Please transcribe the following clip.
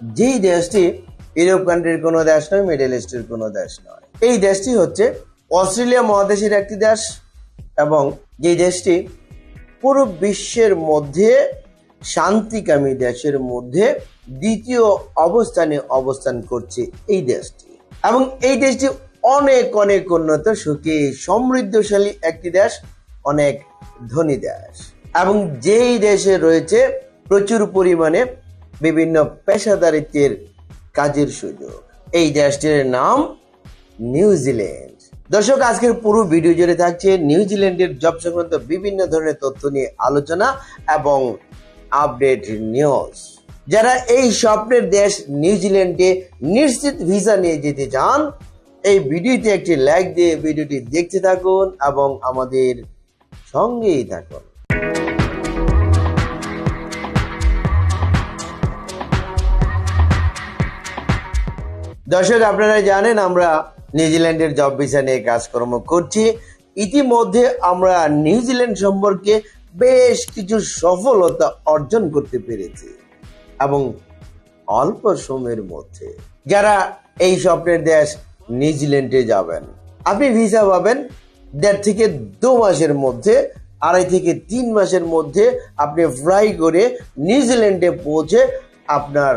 যেই দেশটি ইউরোপ কান্ট্রির কোনো দেশ নয় মিডল ইস্টের কোনো দেশ নয়। এই দেশটি হচ্ছে অস্ট্রেলিয়া মহাদেশের একটি দেশ এবং যে দেশটি পুরো বিশ্বের মধ্যে শান্তিকামী দেশের মধ্যে দ্বিতীয় অবস্থানে অবস্থান করছে এই দেশটি। এবং এই দেশটি অনেক অনেক উন্নত, সুখী, সমৃদ্ধশালী একটি দেশ, অনেক ধনী দেশ। এবং যেই দেশে রয়েছে প্রচুর পরিমাণে বিভিন্ন পেশাদারিত্বের কাজের সুযোগ। এই দেশটির নাম নিউজিল্যান্ড দর্শক, আজকের পুরো ভিডিও জুড়ে থাকছে নিউজিল্যান্ডের জব সংক্রান্ত বিভিন্ন ধরনের তথ্য নিয়ে আলোচনা এবং আপডেট নিউজ। যারা এই স্বপ্নের দেশ নিউজিল্যান্ডে নিশ্চিত ভিসা নিয়ে যেতে চান, এই ভিডিওতে একটি লাইক দিয়ে ভিডিওটি দেখতে থাকুন এবং আমাদের সঙ্গেই থাকুন। দর্শক আপনারা জানেন, আমরা নিউজিল্যান্ডের জব ভিসা নিয়ে কাজকর্ম করছি। ইতিমধ্যে আমরা নিউজিল্যান্ড সম্পর্কে বেশ কিছু সফলতা অর্জন করতে পেরেছি এবং অল্প সময়ের মধ্যে যারা এই স্বপ্নের দেশ নিউজিল্যান্ডে যাবেন, আপনি ভিসা পাবেন দেড় থেকে দু মাসের মধ্যে, আড়াই থেকে তিন মাসের মধ্যে আপনি ফ্লাই করে নিউজিল্যান্ডে পৌঁছে আপনার